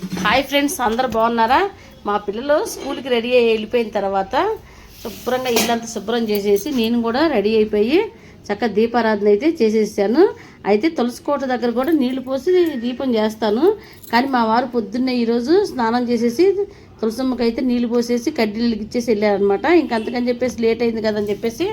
Hi friends అందరు బాగున్నారా? మా పిల్లలు స్కూల్కి రెడీ అయ్యి వెళ్ళిపోయిన తర్వాత శుభ్రంగా ఇల్లంతా శుభ్రం చేసేసి నేను కూడా రెడీ అయిపోయి చక్కగా దీపారాధన అయితే చేసేసాను. అయితే తులసి కోట దగ్గర కూడా నీళ్ళు పోసి దీపం చేస్తాను. కానీ మా వారు పొద్దున్నే ఈరోజు స్నానం చేసేసి తులసమ్మకి అయితే నీళ్ళు పోసేసి కడ్డీలు ఇచ్చేసి వెళ్ళారనమాట ఇంకంతకని చెప్పేసి లేట్ అయింది కదని చెప్పేసి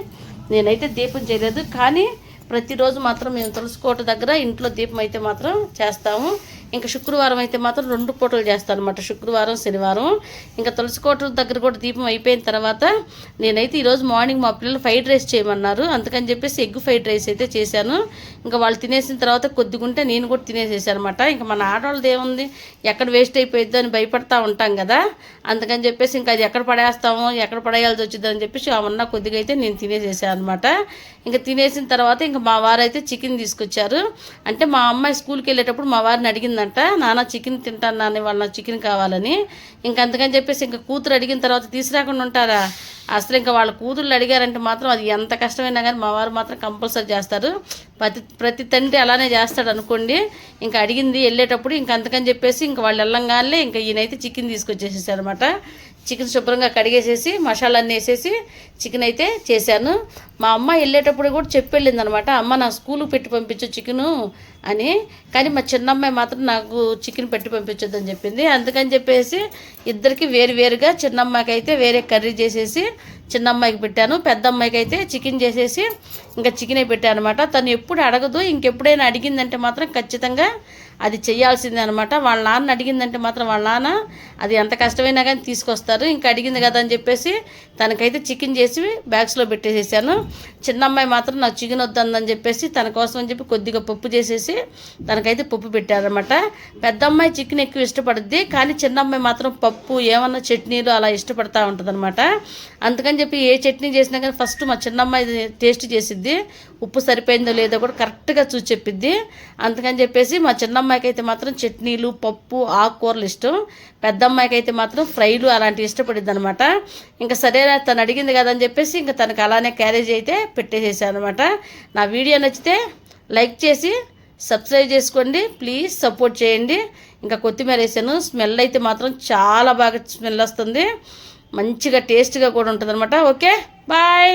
నేనైతే దీపం చేయలేదు. కానీ ప్రతిరోజు మాత్రం మేము తులసి కోట దగ్గర ఇంట్లో దీపం అయితే మాత్రం చేస్తాము. ఇంకా శుక్రవారం అయితే మాత్రం రెండు పూటలు చేస్తాను అనమాట శుక్రవారం శనివారం. ఇంకా తులసి కోట దగ్గర కూడా దీపం అయిపోయిన తర్వాత నేనైతే ఈరోజు మార్నింగ్ మా పిల్లలు ఫ్రైడ్ రైస్ చేయమన్నారు. అందుకని చెప్పేసి ఎగ్ ఫ్రైడ్ రైస్ అయితే చేశాను. ఇంకా వాళ్ళు తినేసిన తర్వాత కొద్దిగుంటే నేను కూడా తినేసేసాను అనమాట ఇంకా మన ఆడవాళ్ళది ఏముంది? ఎక్కడ వేస్ట్ అయిపోయిద్దో అని భయపడతా ఉంటాం కదా. అందుకని చెప్పేసి ఇంకా అది ఎక్కడ పడేస్తామో ఎక్కడ పడేయాల్సి వచ్చిందో అని చెప్పేసి అవన్న కొద్దిగా అయితే నేను తినేసేసాను అనమాట ఇంకా తినేసిన తర్వాత ఇంకా మా వారు అయితే చికెన్ తీసుకొచ్చారు. అంటే మా అమ్మాయి స్కూల్కి వెళ్ళేటప్పుడు మా వారిని అడిగింది అడిగిందంట నాన్న చికెన్ తింటాను నాన్న వాళ్ళ చికెన్ కావాలని. ఇంక అందుకని చెప్పేసి ఇంకా కూతురు అడిగిన తర్వాత తీసుకురాకుండా ఉంటారా? అసలు ఇంకా వాళ్ళ కూతుళ్ళు అడిగారంటే మాత్రం అది ఎంత కష్టమైనా కానీ మా వారు మాత్రం కంపల్సరీ చేస్తారు. ప్రతి ప్రతి తండ్రి అలానే చేస్తాడు అనుకోండి. ఇంకా అడిగింది వెళ్ళేటప్పుడు ఇంకా అందుకని చెప్పేసి ఇంకా వాళ్ళు వెళ్ళంగానే ఇంకా ఈయనైతే చికెన్ తీసుకొచ్చేసేసారు అనమాట చికెన్ శుభ్రంగా కడిగేసేసి మసాలా అన్నీ వేసేసి చికెన్ అయితే చేశాను. మా అమ్మ వెళ్ళేటప్పుడు కూడా చెప్పి వెళ్ళింది అనమాట అమ్మ నా స్కూల్కి పెట్టి పంపించు చికెను అని. కానీ మా చిన్నమ్మాయి మాత్రం నాకు చికెన్ పెట్టి పంపించొద్దని చెప్పింది. అందుకని చెప్పేసి ఇద్దరికి వేరు వేరుగా చిన్నమ్మాయికి అయితే వేరే కర్రీ చేసేసి చిన్నమ్మాయికి పెట్టాను. పెద్ద అమ్మాయికి అయితే చికెన్ చేసేసి ఇంకా చికెనే పెట్టాను అనమాట తను ఎప్పుడు అడగదు ఇంకెప్పుడైనా అడిగిందంటే మాత్రం ఖచ్చితంగా అది చేయాల్సిందే అనమాట వాళ్ళ నాన్న అడిగిందంటే మాత్రం వాళ్ళ నాన్న అది ఎంత కష్టమైనా కానీ తీసుకొస్తారు. ఇంకా అడిగింది కదా అని చెప్పేసి తనకైతే చికెన్ చేసి బ్యాగ్స్లో పెట్టేసేసాను. చిన్న అమ్మాయి మాత్రం నాకు చికెన్ వద్దని చెప్పేసి తన కోసం అని చెప్పి కొద్దిగా పప్పు చేసేసి తనకైతే పప్పు పెట్టారనమాట పెద్ద అమ్మాయి చికెన్ ఎక్కువ ఇష్టపడుద్ది కానీ చిన్న అమ్మాయి మాత్రం పప్పు ఏమన్నా చట్నీలు అలా ఇష్టపడతా ఉంటుంది అనమాట అందుకని చెప్పి ఏ చట్నీ చేసినా కానీ ఫస్ట్ మా చిన్నమ్మాయి టేస్ట్ చేసిద్ది. ఉప్పు సరిపోయిందో లేదో కూడా కరెక్ట్గా చూసి చెప్పిద్ది. అందుకని చెప్పేసి మా చిన్నమ్మాయికి అయితే మాత్రం చట్నీలు పప్పు ఆకుకూరలు ఇష్టం. పెద్ద అమ్మాయికి అయితే మాత్రం ఫ్రైలు అలాంటివి ఇష్టపడిద్ది అనమాట ఇంకా సరే తను అడిగింది కదని చెప్పేసి ఇంకా తనకు అలానే క్యారేజ్ అయితే పెట్టేసేసాను అనమాట నా వీడియో నచ్చితే లైక్ చేసి సబ్స్క్రైబ్ చేసుకోండి. ప్లీజ్ సపోర్ట్ చేయండి. ఇంకా కొత్తిమీర వేసాను. స్మెల్ అయితే మాత్రం చాలా బాగా స్మెల్ వస్తుంది. మంచిగా టేస్ట్గా కూడా ఉంటుంది అనమాట ఓకే బాయ్